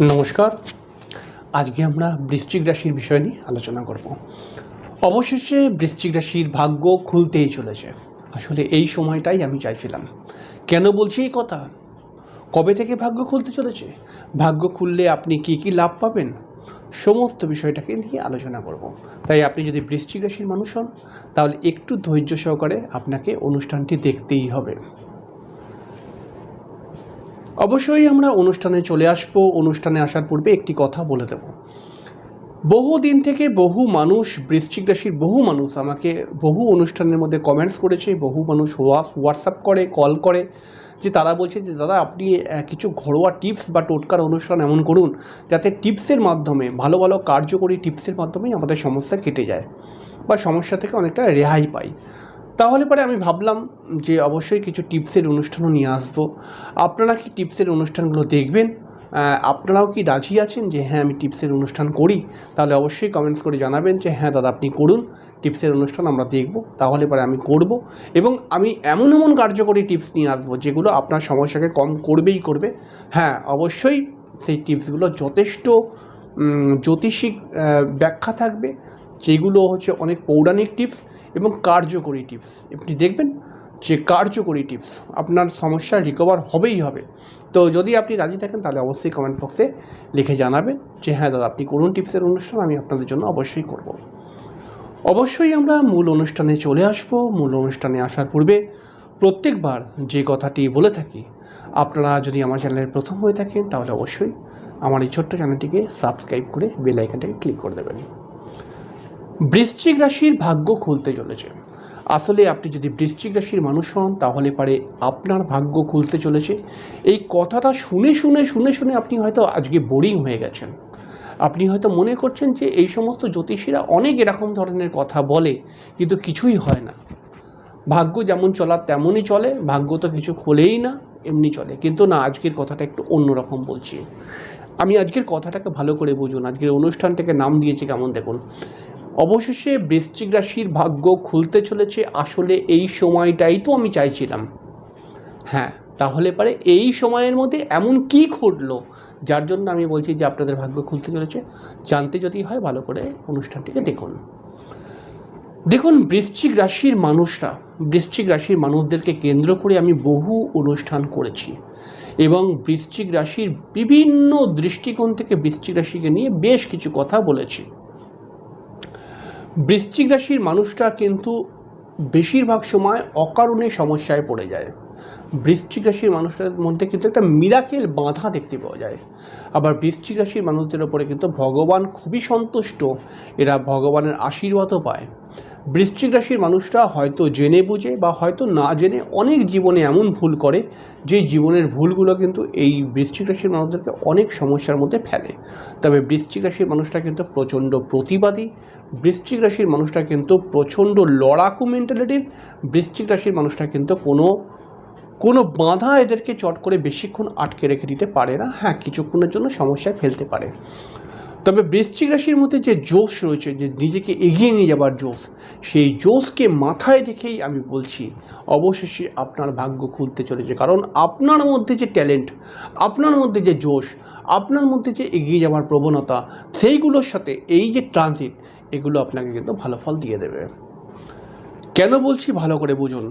নমস্কার। আজকে আমরা বৃশ্চিক রাশির বিষয় নিয়ে আলোচনা করব। অবশেষে বৃশ্চিক রাশির ভাগ্য খুলতেই চলেছে। আসলে এই সময়টাই আমি চাইছিলাম। কেন বলছি এই কথা? কবে থেকে ভাগ্য খুলতে চলেছে? ভাগ্য খুললে আপনি কি কি লাভ পাবেন? সমস্ত বিষয়টাকে নিয়ে আলোচনা করব। তাই আপনি যদি বৃশ্চিক রাশির মানুষ হন, তাহলে একটু ধৈর্য সহকারে আপনাকে অনুষ্ঠানটি দেখতেই হবে। অবশ্যই আমরা অনুষ্ঠানে চলে আসব। অনুষ্ঠানে আসার পূর্বে একটি কথা বলে দেব। বহু দিন থেকে বহু মানুষ, বৃশ্চিক রাশির বহু মানুষ আমাকে বহু অনুষ্ঠানের মধ্যে কমেন্টস করেছে, বহু মানুষ হোয়াটসঅ্যাপ করে কল করে। যে তারা বলছে যে, দাদা, আপনি কিছু ঘরোয়া টিপস বা টোটকার অনুষ্ঠান এমন করুন যাতে টিপসের মাধ্যমে, ভালো ভালো কার্যকরী টিপসের মাধ্যমেই আমাদের সমস্যা কেটে যায় বা সমস্যা থেকে অনেকটা রেহাই পাই। তাহলে পরে আমি ভাবলাম যে, অবশ্যই কিছু টিপসের অনুষ্ঠানও নিয়ে আসব। আপনারা কি টিপসের অনুষ্ঠানগুলো দেখবেন? আপনারাও কি রাজি আছেন যে হ্যাঁ আমি টিপসের অনুষ্ঠান করি? তাহলে অবশ্যই কমেন্টস করে জানাবেন যে হ্যাঁ দাদা, আপনি করুন। টিপসের অনুষ্ঠান আমরা দেখব। তাহলে পরে আমি করব। এবং আমি এমন এমন কার্যকরী টিপস নিয়ে আসব যেগুলো আপনার সমস্যাকে কম করবেই করবে। হ্যাঁ অবশ্যই সেই টিপসগুলো যথেষ্ট জ্যোতিষিক ব্যাখ্যা থাকবে। যেগুলো হচ্ছে অনেক পৌরাণিক টিপস এবং কার্যকরী টিপস। আপনি দেখবেন যে কার্যকরী টিপস আপনার সমস্যা রিকভার হবেই হবে। তো যদি আপনি রাজি থাকেন, তাহলে অবশ্যই কমেন্ট বক্সে লিখে জানাবেন যে হ্যাঁ দাদা, আপনি করুন টিপসের অনুষ্ঠান, আমি আপনাদের জন্য অবশ্যই করব। অবশ্যই আমরা মূল অনুষ্ঠানে চলে আসব। মূল অনুষ্ঠানে আসার পূর্বে প্রত্যেকবার যে কথাটি বলে থাকি, আপনারা যদি আমার চ্যানেলের প্রথম হয়ে থাকেন, তাহলে অবশ্যই আমার এই ছোট্ট চ্যানেলটিকে সাবস্ক্রাইব করে বেল আইকনটাকে ক্লিক করে দেবেন। বৃশ্চিক রাশির ভাগ্য খুলতে চলেছে। আসলে আপনি যদি বৃশ্চিক রাশির মানুষ হন, তাহলে পারে আপনার ভাগ্য খুলতে চলেছে। এই কথাটা শুনে শুনে শুনে শুনে আপনি হয়তো আজকে বোরিং হয়ে গেছেন। আপনি হয়তো মনে করছেন যে এই সমস্ত জ্যোতিষীরা অনেক এরকম ধরনের কথা বলে, কিন্তু কিছুই হয় না। ভাগ্য যেমন চলার তেমনই চলে। ভাগ্য তো কিছু খোলেই না, এমনি চলে। কিন্তু না, আজকের কথাটা একটু অন্যরকম বলছি। আমি আজকের কথাটাকে ভালো করে বুঝুন। আজকের অনুষ্ঠানটাকে নাম দিয়েছি কেমন দেখুন। অবশেষে বৃশ্চিক রাশির ভাগ্য খুলতে চলেছে। আসলে এই সময়টাই তো আমি চাইছিলাম। হ্যাঁ তাহলে পারে এই সময়ের মধ্যে এমন কি ঘটলো, যার জন্য আমি বলছি যে আপনাদের ভাগ্য খুলতে চলেছে। জানতে যদি হয় ভালো করে অনুষ্ঠানটিকে দেখুন। দেখুন, বৃশ্চিক রাশির মানুষরা, বৃশ্চিক রাশির মানুষদেরকে কেন্দ্র করে আমি বহু অনুষ্ঠান করেছি এবং বৃশ্চিক রাশির বিভিন্ন দৃষ্টিকোণ থেকে বৃশ্চিক রাশিকে নিয়ে বেশ কিছু কথা বলেছি। বৃশ্চিক রাশির মানুষটা কিন্তু বেশিরভাগ সময় অকারণে সমস্যায় পড়ে যায়। বৃশ্চিক রাশির মানুষটার মধ্যে কিন্তু একটা মিরাকেল বাঁধা দেখতে পাওয়া যায়। আবার বৃশ্চিক রাশির মানুষদের ওপরে কিন্তু ভগবান খুবই সন্তুষ্ট। এরা ভগবানের আশীর্বাদও পায়। বৃশ্চিক রাশির মানুষরা হয়তো জেনে বুঝে বা হয়তো না জেনে অনেক জীবনে এমন ভুল করে যে জীবনের ভুলগুলো কিন্তু এই বৃশ্চিক রাশির মানুষদেরকে অনেক সমস্যার মধ্যে ফেলে। তবে বৃশ্চিক রাশির মানুষরা কিন্তু প্রচণ্ড প্রতিবাদী, বৃশ্চিক রাশির মানুষরা কিন্তু প্রচণ্ড লড়াকু মেন্টালিটির বৃশ্চিক রাশির মানুষরা কিন্তু কোনো কোনো বাধা এদেরকে চট করে বেশিক্ষণ আটকে রেখে দিতে পারে না। হ্যাঁ কিছুক্ষণের জন্য সমস্যায় ফেলতে পারে। তবে বৃশ্চিক রাশির মধ্যে যে জোশ রয়েছে, যে নিজেকে এগিয়ে নিয়ে যাবার জোশ, সেই জোশকে মাথায় রেখেই আমি বলছি, অবশেষে আপনার ভাগ্য খুলতে চলেছে। কারণ আপনার মধ্যে যে ট্যালেন্ট, আপনার মধ্যে যে জোশ, আপনার মধ্যে যে এগিয়ে যাওয়ার প্রবণতা, সেইগুলোর সাথে এই যে ট্রানজিট এগুলো আপনাকে কিন্তু ভালো ফল দিয়ে দেবে। কেন বলছি ভালো করে বুঝুন?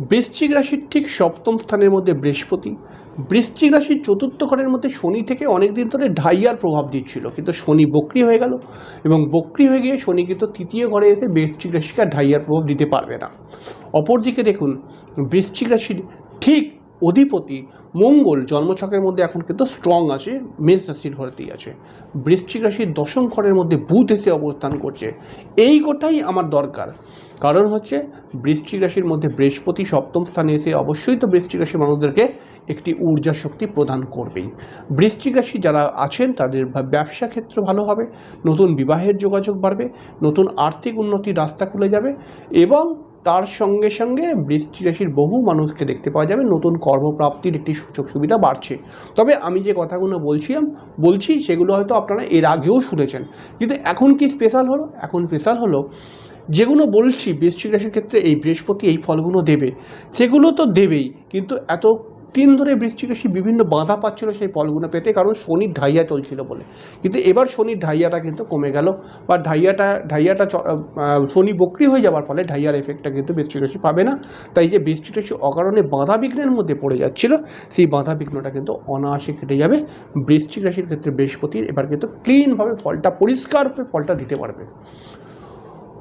বৃশ্চিক রাশির ঠিক সপ্তম স্থানের মধ্যে বৃহস্পতি। বৃশ্চিক রাশির চতুর্থ ঘরের মধ্যে শনি থেকে অনেক দিন ধরে ঢাইয়ার প্রভাব দিচ্ছিল। কিন্তু শনি বক্রি হয়ে গেল এবং বক্রি হয়ে গিয়ে শনি কিন্তু তৃতীয় ঘরে এসে বৃশ্চিক রাশিকে আর ঢাইয়ার প্রভাব দিতে পারবে না। অপরদিকে দেখুন, বৃশ্চিক রাশির ঠিক অধিপতি মঙ্গল জন্মছকের মধ্যে এখন কিন্তু স্ট্রং আছে, মেষ রাশির ঘরেতেই আছে। বৃশ্চিক রাশির দশম ঘরের মধ্যে বুধ এসে অবস্থান করছে। এই গোটাই আমার দরকার। কারণ হচ্ছে বৃশ্চিক রাশির মধ্যে বৃহস্পতি সপ্তম স্থানে এসে অবশ্যই তো বৃশ্চিক রাশির মানুষদেরকে একটি ঊর্জা শক্তি প্রদান করবেই। বৃশ্চিক রাশি যারা আছেন তাদের ব্যবসা ক্ষেত্র ভালো হবে, নতুন বিবাহের যোগাযোগ বাড়বে, নতুন আর্থিক উন্নতির রাস্তা খুলে যাবে এবং তার সঙ্গে সঙ্গে বৃষ্টি রাশির বহু মানুষকে দেখতে পাওয়া যাবে। নতুন কর্মপ্রাপ্তির একটি সুযোগ সুবিধা বাড়ছে। তবে আমি যে কথাগুলো বলছিলাম, বলছি সেগুলো হয়তো আপনারা এর আগেও শুনেছেন। কিন্তু এখন কি স্পেশাল হলো? এখন স্পেশাল হলো যেগুলো বলছি বৃশ্চিক রাশির ক্ষেত্রে এই বৃহস্পতি এই ফলগুলো দেবে। সেগুলো তো দেবেই, কিন্তু এত দিন ধরে বৃশ্চিক রাশি বিভিন্ন বাধা পাচ্ছিল সেই ফলগুলো পেতে, কারণ শনির ঢাইয়া চলছিল বলে। কিন্তু এবার শনির ঢাইয়াটা কিন্তু কমে গেল বা ঢাইয়াটা ঢাইয়াটা শনি বক্রি হয়ে যাওয়ার ফলে ঢাইয়ার এফেক্টটা কিন্তু বৃশ্চিক রাশি পাবে না। তাই যে বৃশ্চিক রাশি অকারণে বাধা বিঘ্নের মধ্যে পড়ে যাচ্ছিল, সেই বাধা বিঘ্নটা কিন্তু অনায়াসে কেটে যাবে। বৃশ্চিক রাশির ক্ষেত্রে বৃহস্পতি এবার কিন্তু ক্লিনভাবে ফলটা পরিষ্কারভাবে ফলটা দিতে পারবে।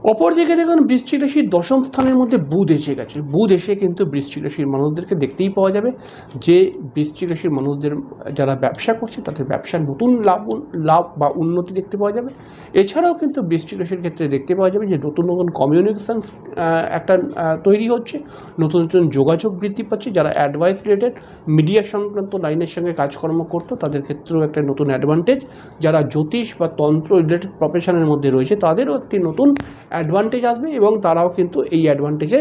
অপরদিকে দেখুন বৃশ্চিক রাশির দশম স্থানের মধ্যে বুধ এসে গেছে। বুধ এসে কিন্তু বৃশ্চিক রাশির মানুষদেরকে দেখতেই পাওয়া যাবে যে বৃশ্চিক রাশির মানুষদের যারা ব্যবসা করছে, তাদের ব্যবসার নতুন লাভ লাভ বা উন্নতি দেখতে পাওয়া যাবে। এছাড়াও কিন্তু বৃশ্চিক রাশির ক্ষেত্রে দেখতে পাওয়া যাবে যে নতুন নতুন কমিউনিকেশান একটা তৈরি হচ্ছে। নতুন নতুন যোগাযোগ বৃদ্ধি পাচ্ছে। যারা অ্যাডভাইস রিলেটেড মিডিয়া সংক্রান্ত লাইনের সঙ্গে কাজকর্ম করতো, তাদের ক্ষেত্রেও একটা নতুন অ্যাডভান্টেজ যারা জ্যোতিষ বা তন্ত্র রিলেটেড প্রফেশনের মধ্যে রয়েছে, তাদেরও একটি নতুন অ্যাডভান্টেজ আসবে এবং তারাও কিন্তু এই অ্যাডভান্টেজে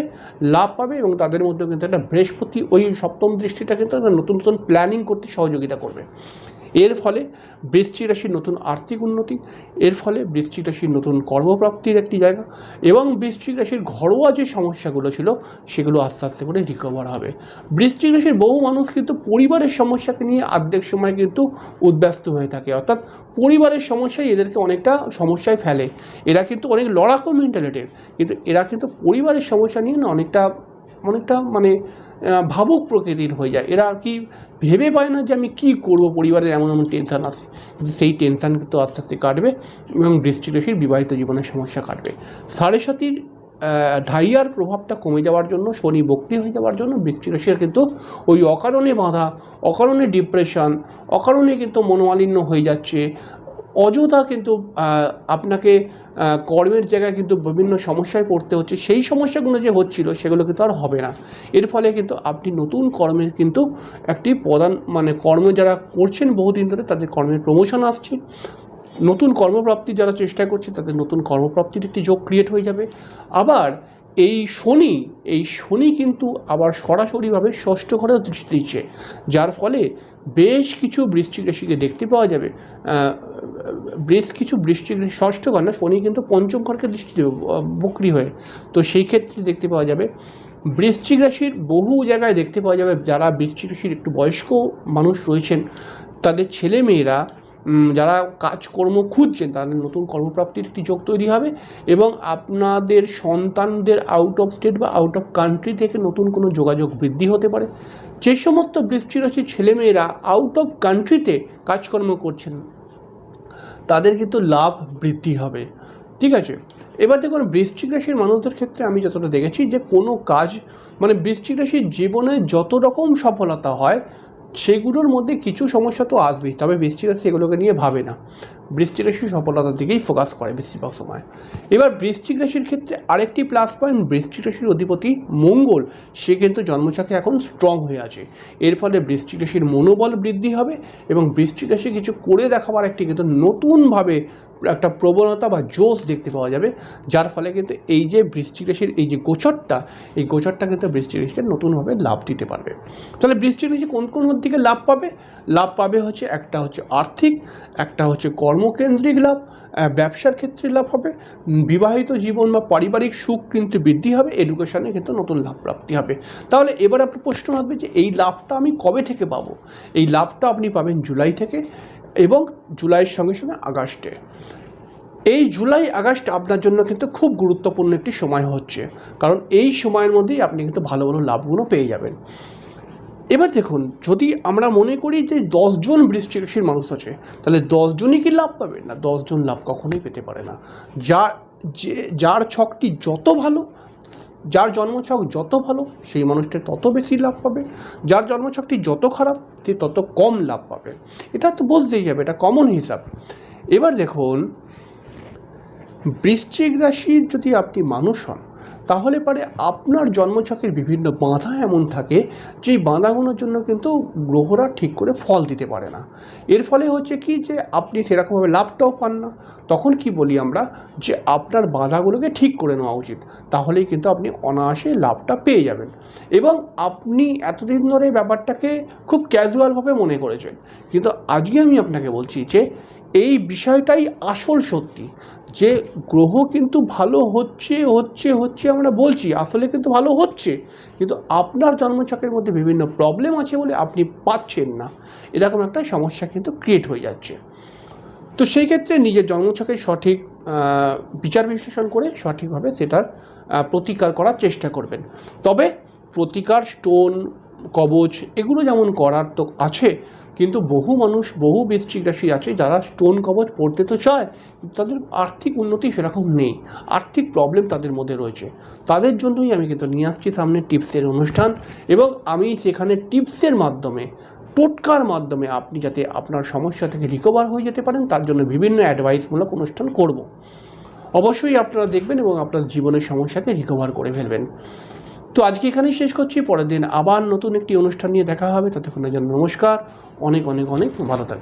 লাভ পাবে এবং তাদের মধ্যেও কিন্তু একটা বৃহস্পতি, ওই সপ্তম দৃষ্টিটা কিন্তু একটা নতুন নতুন প্ল্যানিং করতে সহযোগিতা করবে। এর ফলে বৃশ্চিক রাশির নতুন আর্থিক উন্নতি, এর ফলে বৃশ্চিক রাশির নতুন কর্মপ্রাপ্তির একটি জায়গা এবং বৃশ্চিক রাশির ঘরোয়া যে সমস্যাগুলো ছিল সেগুলো আস্তে আস্তে করে রিকভার হবে। বৃশ্চিক রাশির বহু মানুষ কিন্তু পরিবারের সমস্যাকে নিয়ে অর্ধেক সময় কিন্তু উদ্ব্যস্ত হয়ে থাকে। অর্থাৎ পরিবারের সমস্যাই এদেরকে অনেকটা সমস্যায় ফেলে। এরা কিন্তু অনেক লড়াকু মেন্টালিটির কিন্তু এরা কিন্তু পরিবারের সমস্যা নিয়ে না অনেকটা অনেকটা মানে ভাবুক প্রকৃতির হয়ে যায়। এরা আর কি ভেবে পায় না যে আমি কী করব, পরিবারের এমন এমন টেনশান আছে। কিন্তু সেই টেনশান কিন্তু আস্তে আস্তে কাটবে এবং বৃষ্টি রাশির বিবাহিত জীবনের সমস্যা কাটবে। সাড়ে সাতির ঢাইয়ার প্রভাবটা কমে যাওয়ার জন্য, শনি বক্তি হয়ে যাওয়ার জন্য বৃষ্টি কিন্তু ওই অকারণে বাধা, অকারণে ডিপ্রেশন অকারণে কিন্তু মনোমালিন্য হয়ে যাচ্ছে। অযথা কিন্তু আপনাকে কর্মের জায়গায় কিন্তু বিভিন্ন সমস্যায় পড়তে হচ্ছে। সেই সমস্যাগুলো যে হচ্ছিল, সেগুলো কিন্তু আর হবে না। এর ফলে কিন্তু আপনি নতুন কর্মের কিন্তু একটি প্রধান মানে কর্ম যারা করছেন বহুদিন ধরে, তাদের কর্মের প্রমোশন আসছে। নতুন কর্মপ্রাপ্তি যারা চেষ্টা করছে, তাদের নতুন কর্মপ্রাপ্তির একটি যোগ ক্রিয়েট হয়ে যাবে। আবার এই শনি এই শনি কিন্তু আবার সরাসরিভাবে ষষ্ঠ ঘরেও দৃষ্টি দিচ্ছে, যার ফলে বেশ কিছু বৃষ্টিক রাশিকে দেখতে পাওয়া যাবে। বেশ কিছু বৃষ্টিক রাশি, ষষ্ঠ ঘর না, শনি কিন্তু পঞ্চম ঘরকে দৃষ্টি দেবে বকরি হয়ে। তো সেই ক্ষেত্রে দেখতে পাওয়া যাবে, বৃশ্চিক রাশির বহু জায়গায় দেখতে পাওয়া যাবে যারা বৃশ্চিক রাশির একটু বয়স্ক মানুষ রয়েছেন, তাদের ছেলে মেয়েরা যারা কাজকর্ম খুঁজছেন, তাদের নতুন কর্মপ্রাপ্তির একটি যোগ তৈরি হবে এবং আপনাদের সন্তানদের আউট অফ স্টেট বা আউট অফ কান্ট্রি থেকে নতুন কোনো যোগাযোগ বৃদ্ধি হতে পারে। যে সমস্ত বৃষ্টি রাশির ছেলেমেয়েরা আউট অফ কান্ট্রিতে কাজকর্ম করছেন, তাদের কিন্তু লাভ বৃদ্ধি হবে। ঠিক আছে? এবার দেখুন বৃশ্চিক রাশির মানুষদের ক্ষেত্রে আমি যতটা দেখেছি যে কোনো কাজ মানে বৃশ্চিক রাশির জীবনে যত রকম সফলতা হয় সেগুলোর মধ্যে কিছু সমস্যা তো আসবেই তবে বৃষ্টি সেগুলোকে নিয়ে ভাবে না। বৃষ্টি রাশি সফলতার দিকেই ফোকাস করে বেশিরভাগ সময়। এবার বৃশ্চিক রাশির ক্ষেত্রে আরেকটি প্লাস পয়েন্ট বৃশ্চিক রাশির অধিপতি মঙ্গল, সে কিন্তু জন্মছকে এখন স্ট্রং হয়ে আছে। এর ফলে বৃশ্চিক রাশির মনোবল বৃদ্ধি হবে এবং বৃশ্চিক রাশি কিছু করে দেখাবার একটি কিন্তু নতুনভাবে একটা প্রবণতা বা জোশ দেখতে পাওয়া যাবে, যার ফলে কিন্তু এই যে বৃষ্টি রাশির এই যে গোচরটা, এই গোচরটা কিন্তু বৃষ্টি রাশিকে নতুনভাবে লাভ দিতে পারবে। তাহলে বৃষ্টি রাশি কোন কোন দিকে লাভ পাবে? লাভ পাবে হচ্ছে একটা হচ্ছে আর্থিক, একটা হচ্ছে কর্মকেন্দ্রিক লাভ ব্যবসার ক্ষেত্রে লাভ হবে, বিবাহিত জীবন বা পারিবারিক সুখ কিন্তু বৃদ্ধি হবে এডুকেশানে কিন্তু নতুন লাভ প্রাপ্তি হবে। তাহলে এবার আপনার প্রশ্ন আসবে যে এই লাভটা আমি কবে থেকে পাবো? এই লাভটা আপনি পাবেন জুলাই থেকে এবং জুলাইয়ের সঙ্গে সঙ্গে আগস্টে। এই জুলাই, আগস্ট আপনার জন্য কিন্তু খুব গুরুত্বপূর্ণ একটি সময় হচ্ছে। কারণ এই সময়ের মধ্যেই আপনি কিন্তু ভালো ভালো লাভগুলো পেয়ে যাবেন। এবার দেখুন, যদি আমরা মনে করি যে দশজন বৃষ্টিক রাশির মানুষ আছে, তাহলে দশজনই কি লাভ পাবে না দশজন লাভ কখনোই পেতে পারে না। যার, যে, যার ছকটি যত ভালো, যার জন্মছক যত ভালো, সেই মানুষটা তত বেশি লাভ পাবে। যার জন্মছকটি যত খারাপ, সে তত কম লাভ পাবে। এটা তো বলতেই যাবে এটা কমন হিসাব। এবার দেখুন, বৃশ্চিক রাশির যদি আপনি মানুষ হন তাহলে পারে আপনার জন্মছকের বিভিন্ন বাঁধা এমন থাকে যেই বাঁধাগুলোর জন্য কিন্তু গ্রহরা ঠিক করে ফল দিতে পারে না। এর ফলে হচ্ছে কি যে আপনি সেরকমভাবে লাভটাও পান না। তখন কি বলি আমরা যে আপনার বাঁধাগুলোকে ঠিক করে নেওয়া উচিত। তাহলেই কিন্তু আপনি অনায়াসে লাভটা পেয়ে যাবেন। এবং আপনি এতদিন ধরে ব্যাপারটাকে খুব ক্যাজুয়ালভাবে মনে করেছেন। কিন্তু আজকে আমি আপনাকে বলছি যে এই বিষয়টাই আসল সত্যি। যে গ্রহ কিন্তু ভালো হচ্ছে হচ্ছে হচ্ছে আমরা বলছি, আসলে কিন্তু ভালো হচ্ছে, কিন্তু আপনার জন্মচক্রের মধ্যে বিভিন্ন প্রবলেম আছে বলে আপনি পাচ্ছেন না। এরকম একটা সমস্যা কিন্তু ক্রিয়েট হয়ে যাচ্ছে। তো সেই ক্ষেত্রে নিজের জন্মছকের সঠিক বিচার বিশ্লেষণ করে সঠিকভাবে সেটার প্রতিকার করার চেষ্টা করবেন। তবে প্রতিকার স্টোন কবচ, এগুলো যেমন করার তো আছে কিন্তু বহু মানুষ, বহু বৃশ্চিক রাশি আছে যারা স্টোন কবচ পড়তে তো চায় তাদের আর্থিক উন্নতি সেরকম নেই। আর্থিক প্রবলেম তাদের মধ্যে রয়েছে। তাদের জন্যই আমি কিন্তু নিয়ে আসছি সামনে টিপসের অনুষ্ঠান এবং আমি সেখানে টিপসের মাধ্যমে, টোটকার মাধ্যমে আপনি যাতে আপনার সমস্যা থেকে রিকভার হয়ে যেতে পারেন, তার জন্য বিভিন্ন অ্যাডভাইসমূলক অনুষ্ঠান করব। অবশ্যই আপনারা দেখবেন এবং আপনার জীবনের সমস্যাকে রিকভার করে ফেলবেন। তো আজকে এখানেই শেষ করছি। পরের দিন আবার নতুন একটি অনুষ্ঠান নিয়ে দেখা হবে। ততক্ষণের জন্য নমস্কার। অনেক অনেক অনেক ভালো থাকবেন।